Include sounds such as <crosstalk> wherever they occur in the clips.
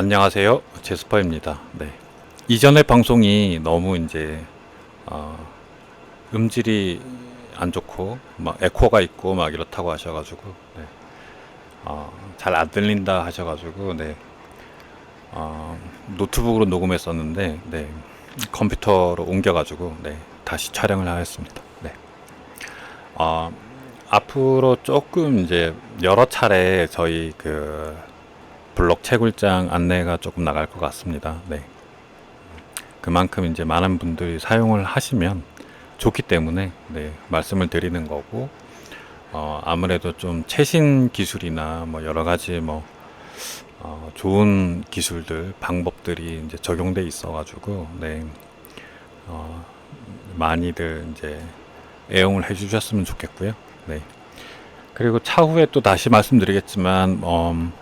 안녕하세요. 제스퍼입니다. 네. 이전의 방송이 너무 이제 어, 음질이 안 좋고 막 에코가 있고 막 이렇다고 하셔가지고 네. 어, 잘안 들린다 하셔가지고 네. 어, 노트북으로 녹음했었는데 네. 컴퓨터로 옮겨가지고 네. 다시 촬영을 하였습니다. 네. 어, 앞으로 조금 이제 여러 차례 저희 그 블록 채굴장 안내가 조금 나갈 것 같습니다. 네. 그만큼 이제 많은 분들이 사용을 하시면 좋기 때문에 네, 말씀을 드리는 거고 어, 아무래도 좀 최신 기술이나 뭐 여러 가지 뭐 어, 좋은 기술들 방법들이 이제 적용돼 있어가지고 네, 어, 많이들 이제 애용을 해주셨으면 좋겠고요. 네. 그리고 차후에 또 다시 말씀드리겠지만 음,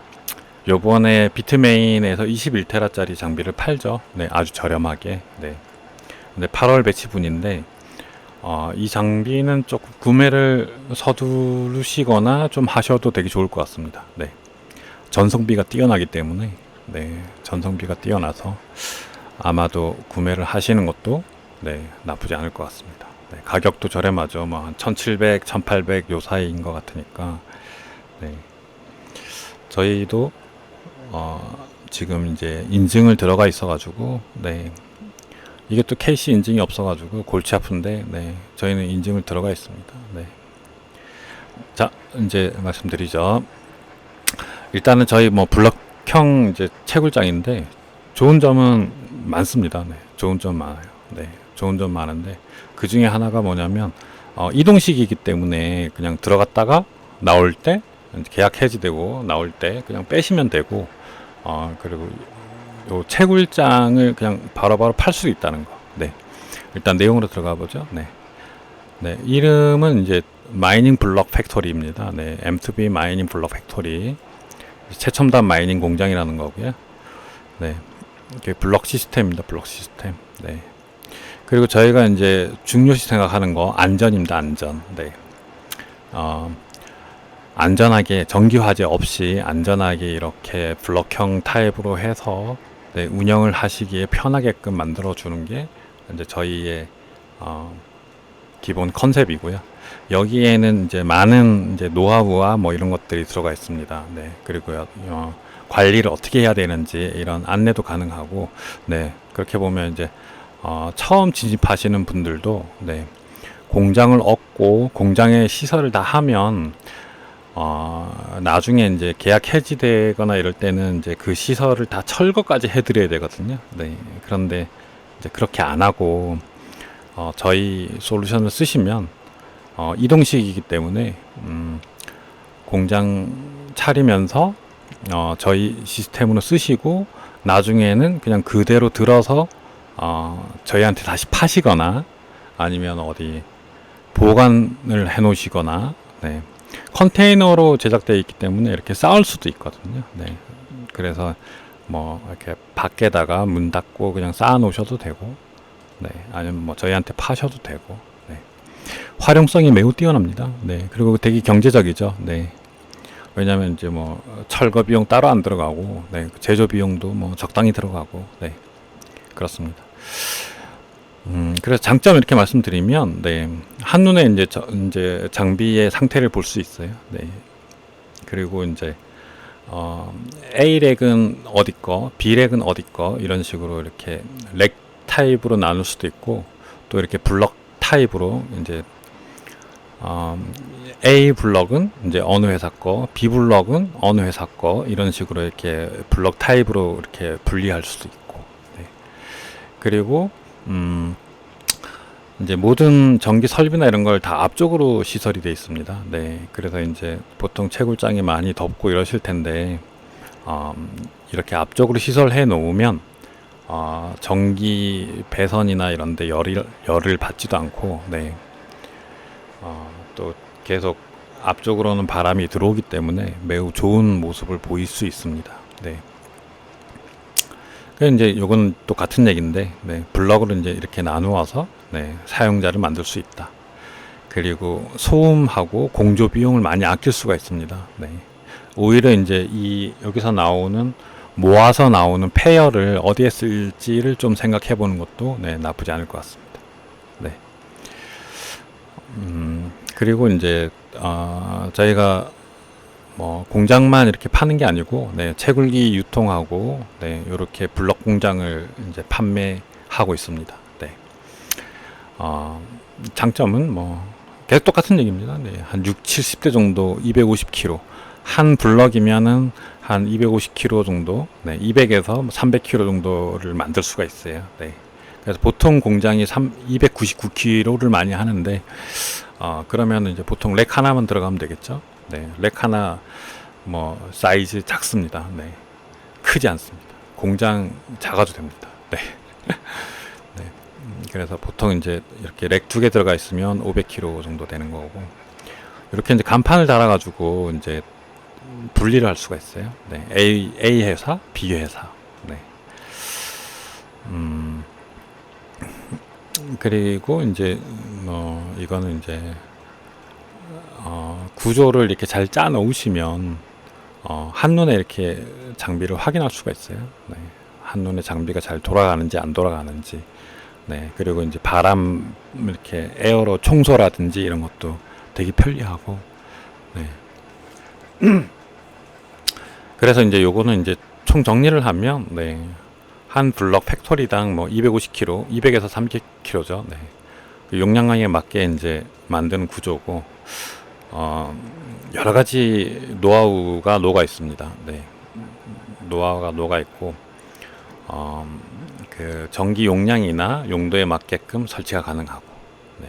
요번에 비트메인에서 21테라짜리 장비를 팔죠. 네, 아주 저렴하게. 네. 근데 8월 배치분인데 어, 이 장비는 조금 구매를 서두르시거나 좀 하셔도 되게 좋을 것 같습니다. 네. 전성비가 뛰어나기 때문에 네, 전성비가 뛰어나서 아마도 구매를 하시는 것도 네, 나쁘지 않을 것 같습니다. 네, 가격도 저렴하죠. 뭐한 1,700, 1,800 요 사이인 것 같으니까 네. 저희도 어, 지금 이제 인증을 들어가 있어가지고 네 이게 또 KC 인증이 없어가지고 골치 아픈데 네 저희는 인증을 들어가 있습니다. 네. 자 이제 말씀드리죠. 일단은 저희 뭐 블럭형 이제 채굴장인데 좋은 점은 많습니다. 네, 좋은 점 많아요. 네, 좋은 점 많은데 그 중에 하나가 뭐냐면 어, 이동식이기 때문에 그냥 들어갔다가 나올 때 계약 해지되고 나올 때 그냥 빼시면 되고 어, 그리고 요 채굴장을 그냥 바로바로 팔 수 있다는 거. 네. 일단 내용으로 들어가 보죠. 네. 네. 이름은 이제 마이닝 블럭 팩토리입니다. 네. M2B 마이닝 블럭 팩토리. 최첨단 마이닝 공장이라는 거고요. 네. 이게 블럭 시스템입니다. 블럭 시스템. 네. 그리고 저희가 이제 중요시 생각하는 거 안전입니다. 안전. 네. 어, 안전하게 전기 화재 없이 안전하게 이렇게 블럭형 타입으로 해서 네, 운영을 하시기에 편하게끔 만들어 주는 게 이제 저희의 어, 기본 컨셉이고요. 여기에는 이제 많은 이제 노하우와 뭐 이런 것들이 들어가 있습니다. 네, 그리고 어, 관리를 어떻게 해야 되는지 이런 안내도 가능하고, 네, 그렇게 보면 이제 어, 처음 진입하시는 분들도 네, 공장을 얻고 공장에 시설을 다 하면 어, 나중에 이제 계약 해지되거나 이럴 때는 이제 그 시설을 다 철거까지 해드려야 되거든요. 네. 그런데 이제 그렇게 안 하고, 어, 저희 솔루션을 쓰시면, 어, 이동식이기 때문에, 음, 공장 차리면서, 어, 저희 시스템으로 쓰시고, 나중에는 그냥 그대로 들어서, 어, 저희한테 다시 파시거나, 아니면 어디 보관을 해 놓으시거나, 네. 컨테이너로 제작되어 있기 때문에 이렇게 쌓을 수도 있거든요. 네. 그래서 뭐 이렇게 밖에다가 문 닫고 그냥 쌓아 놓으셔도 되고, 네. 아니면 뭐 저희한테 파셔도 되고, 네. 활용성이 매우 뛰어납니다. 네. 그리고 되게 경제적이죠. 네. 왜냐하면 이제 뭐 철거 비용 따로 안 들어가고, 네. 제조 비용도 뭐 적당히 들어가고, 네. 그렇습니다. 음, 그래서 장점 이렇게 말씀드리면, 네, 한눈에 이제, 저, 이제 장비의 상태를 볼 수 있어요. 네. 그리고 이제, 어, A 렉은 어디 거, B 렉은 어디 거, 이런 식으로 이렇게 렉 타입으로 나눌 수도 있고, 또 이렇게 블럭 타입으로 이제, 어, A 블럭은 이제 어느 회사 거, B 블럭은 어느 회사 거, 이런 식으로 이렇게 블럭 타입으로 이렇게 분리할 수도 있고, 네. 그리고 음, 이제 모든 전기 설비나 이런 걸 다 앞쪽으로 시설이 되어 있습니다. 네. 그래서 이제 보통 채굴장이 많이 덥고 이러실 텐데, 어, 이렇게 앞쪽으로 시설해 놓으면, 어, 전기 배선이나 이런 데 열을, 열을 받지도 않고, 네. 어, 또 계속 앞쪽으로는 바람이 들어오기 때문에 매우 좋은 모습을 보일 수 있습니다. 네. 그 이제 요건 또 같은 얘기인데 네, 블럭으로 이제 이렇게 나누어서 네, 사용자를 만들 수 있다. 그리고 소음하고 공조 비용을 많이 아낄 수가 있습니다. 네. 오히려 이제 이 여기서 나오는 모아서 나오는 페어를 어디에 쓸지를 좀 생각해 보는 것도 네, 나쁘지 않을 것 같습니다. 네. 음, 그리고 이제 어, 저희가 뭐 공장만 이렇게 파는 게 아니고 네, 채굴기 유통하고 네, 이렇게 블럭 공장을 이제 판매하고 있습니다. 네. 어, 장점은 뭐 계속 똑같은 얘기입니다. 네, 한 6, 70대 정도 250kg 한 블럭이면은 한 250kg 정도, 네, 200에서 300kg 정도를 만들 수가 있어요. 네. 그래서 보통 공장이 3, 299kg를 많이 하는데 어, 그러면 이제 보통 렉 하나만 들어가면 되겠죠. 네, 렉 하나 뭐 사이즈 작습니다. 네, 크지 않습니다. 공장 작아도 됩니다. 네. <laughs> 그래서 보통 이제 이렇게 렉 두 개 들어가 있으면 500kg 정도 되는 거고 이렇게 이제 간판을 달아가지고 이제 분리를 할 수가 있어요. 네, A A 회사, B 회사. 네. 음. 그리고 이제 뭐 이거는 이제 어, 구조를 이렇게 잘 짜 놓으시면 어, 한눈에 이렇게 장비를 확인할 수가 있어요. 네. 한눈에 장비가 잘 돌아가는지 안 돌아가는지. 네. 그리고 이제 바람 이렇게 에어로 청소라든지 이런 것도 되게 편리하고. 네. <clears throat> 그래서 이제 요거는 이제 총 정리를 하면 네. 한 블럭 팩토리당 뭐 250kg, 200에서 300kg죠. 네. 그 용량에 맞게 이제 만드는 구조고 어, 여러 가지 노하우가 녹아 있습니다. 네. 노하우가 녹아 있고 어, 그 전기 용량이나 용도에 맞게끔 설치가 가능하고 네.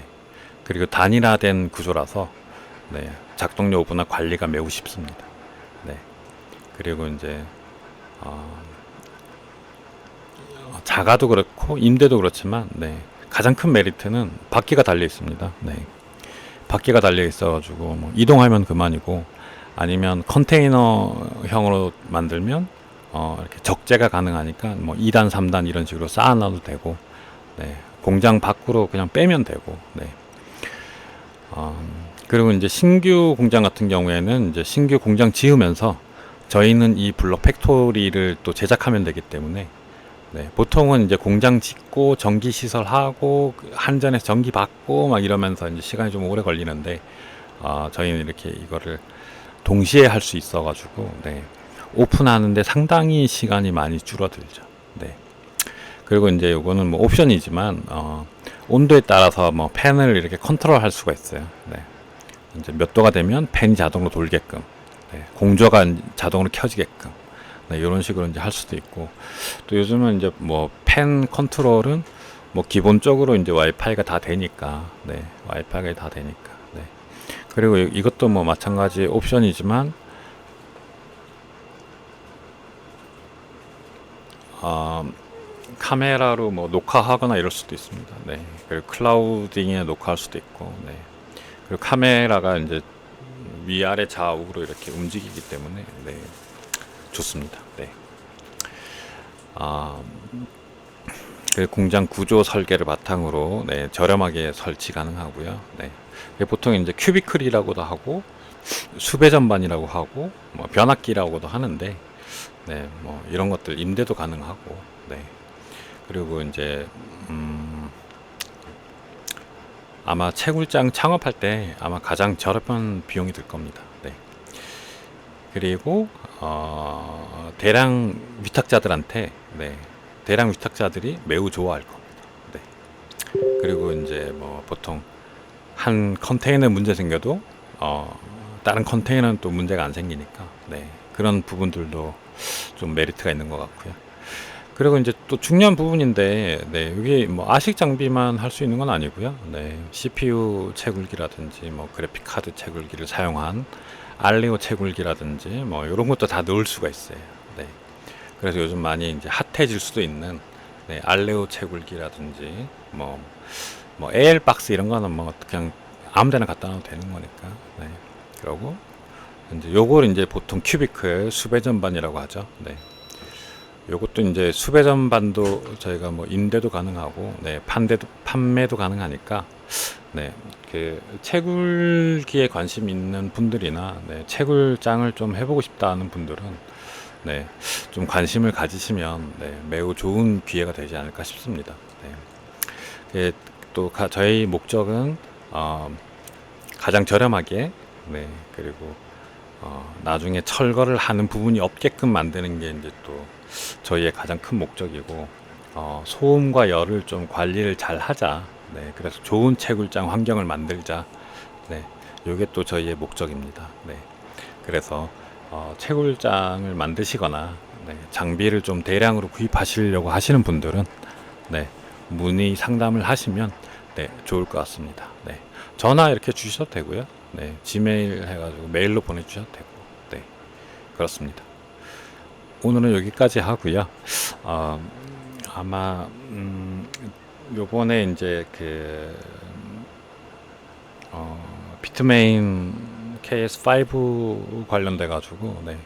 그리고 단일화된 구조라서 네. 작동 여부나 관리가 매우 쉽습니다. 네. 그리고 이제 어, 자가도 그렇고 임대도 그렇지만 네. 가장 큰 메리트는 바퀴가 달려 있습니다. 네. 바퀴가 달려 있어가지고 뭐 이동하면 그만이고 아니면 컨테이너형으로 만들면 어 이렇게 적재가 가능하니까 뭐 2단, 3단 이런 식으로 쌓아놔도 되고 네. 공장 밖으로 그냥 빼면 되고 네. 어, 그리고 이제 신규 공장 같은 경우에는 이제 신규 공장 지으면서 저희는 이 블록 팩토리를 또 제작하면 되기 때문에 네, 보통은 이제 공장 짓고 전기 시설 하고 그 한전에 전기 받고 막 이러면서 이제 시간이 좀 오래 걸리는데 어, 저희는 이렇게 이거를 동시에 할 수 있어가지고 네, 오픈하는데 상당히 시간이 많이 줄어들죠. 네. 그리고 이제 요거는 뭐 옵션이지만 어, 온도에 따라서 뭐 팬을 이렇게 컨트롤할 수가 있어요. 네. 이제 몇 도가 되면 팬이 자동으로 돌게끔, 네. 공조가 자동으로 켜지게끔. 네, 이런 식으로 이제 할 수도 있고 또 요즘은 이제 뭐펜 컨트롤은 뭐 기본적으로 이제 와이파이가 다 되니까 네 와이파이가 다 되니까 네 그리고 이- 이것도 뭐 마찬가지 옵션이지만 아 카메라로 뭐 녹화하거나 이럴 수도 있습니다 네 그리고 클라우딩에 녹화할 수도 있고 네 그리고 카메라가 이제 위아래 좌우로 이렇게 움직이기 때문에 네 좋습니다. 네. 아, 그 공장 구조 설계를 바탕으로 네, 저렴하게 설치 가능하고요. 네. 보통 이제 큐비클이라고도 하고 수배 전반이라고 하고 뭐 변압기라고도 하는데 네, 뭐 이런 것들 임대도 가능하고 네. 그리고 이제 음, 아마 채굴장 창업할 때 아마 가장 저렴한 비용이 들 겁니다. 네. 그리고 어, 대량 위탁자들한테 네, 대량 위탁자들이 매우 좋아할 겁니다. 네. 그리고 이제 뭐 보통 한 컨테이너 문제 생겨도 어, 다른 컨테이너는 또 문제가 안 생기니까 네, 그런 부분들도 좀 메리트가 있는 것 같고요. 그리고 이제 또 중요한 부분인데, 네, 여기 뭐 아식 장비만 할 수 있는 건 아니고요. 네, CPU 채굴기라든지 뭐 그래픽 카드 채굴기를 사용한 알리오 채굴기라든지 뭐 이런 것도 다 넣을 수가 있어요. 네. 그래서 요즘 많이 이제 핫해질 수도 있는 네, 알레오 채굴기라든지 뭐, 뭐 AL 박스 이런 거는 뭐 그냥 아무데나 갖다 놔도 되는 거니까. 네. 그러고 이제 요걸 이제 보통 큐비클 수배 전반이라고 하죠. 네. 요것도 이제 수배 전반도 저희가 뭐 임대도 가능하고 네, 판대도 판매도 가능하니까 네, 그 채굴기에 관심 있는 분들이나 네, 채굴장을 좀 해보고 싶다는 분들은 네, 좀 관심을 가지시면 네, 매우 좋은 기회가 되지 않을까 싶습니다. 네. 예, 또 가- 저희 목적은 어, 가장 저렴하게 네, 그리고 어, 나중에 철거를 하는 부분이 없게끔 만드는 게 이제 또 저희의 가장 큰 목적이고 어, 소음과 열을 좀 관리를 잘 하자. 네, 그래서 좋은 채굴장 환경을 만들자. 네, 이게 또 저희의 목적입니다. 네, 그래서 어, 채굴장을 만드시거나 네, 장비를 좀 대량으로 구입하시려고 하시는 분들은 네, 문의 상담을 하시면 네, 좋을 것 같습니다. 네, 전화 이렇게 주셔도 되고요. 네, 지메일 해가지고 메일로 보내주셔도 되고, 네, 그렇습니다. 오늘은 여기까지 하고요. 어, 아마 음, 요번에 이제 그 어, 비트메인 KS5 관련돼 가지고 네.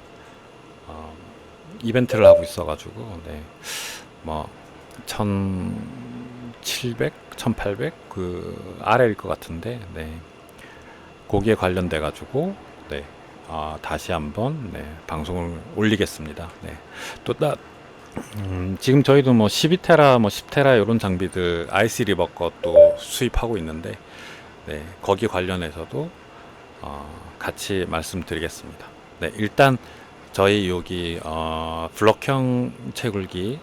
어, 이벤트를 하고 있어 가지고 네. 뭐 1700, 1800 그 아래일 것 같은데 네. 거기에 관련돼 가지고 네. 아, 다시 한번 네, 방송을 올리겠습니다. 네. 또 따, 음, 지금 저희도 뭐 12테라, 뭐 10테라 이런 장비들 IC 리버 것도 수입하고 있는데 네, 거기 관련해서도 어, 같이 말씀드리겠습니다. 네, 일단 저희 여기 어, 블럭형 채굴기,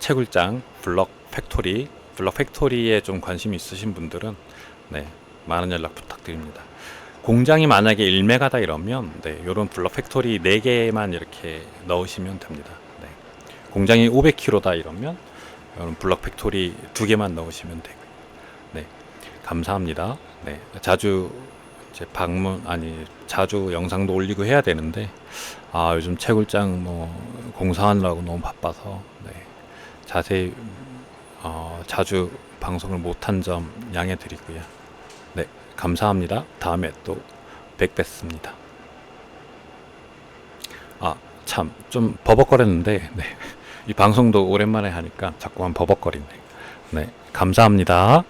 채굴장, 블럭 팩토리, 블럭 팩토리에 좀 관심 있으신 분들은 네, 많은 연락 부탁드립니다. 공장이 만약에 1메가다 이러면 네, 이런 블럭 팩토리 4개만 이렇게 넣으시면 됩니다. 네. 공장이 500kg다 이러면 이런 블럭 팩토리 두 개만 넣으시면 되고요. 네, 감사합니다. 네, 자주 이제 방문 아니 자주 영상도 올리고 해야 되는데 아 요즘 채굴장 뭐 공사하느라고 너무 바빠서 네, 자세히 어, 자주 방송을 못한 점 양해 드리고요. 네, 감사합니다. 다음에 또 뵙겠습니다. 아, 참, 좀 버벅거렸는데, 네. <laughs> 이 방송도 오랜만에 하니까 자꾸만 버벅거리네. 네, 감사합니다.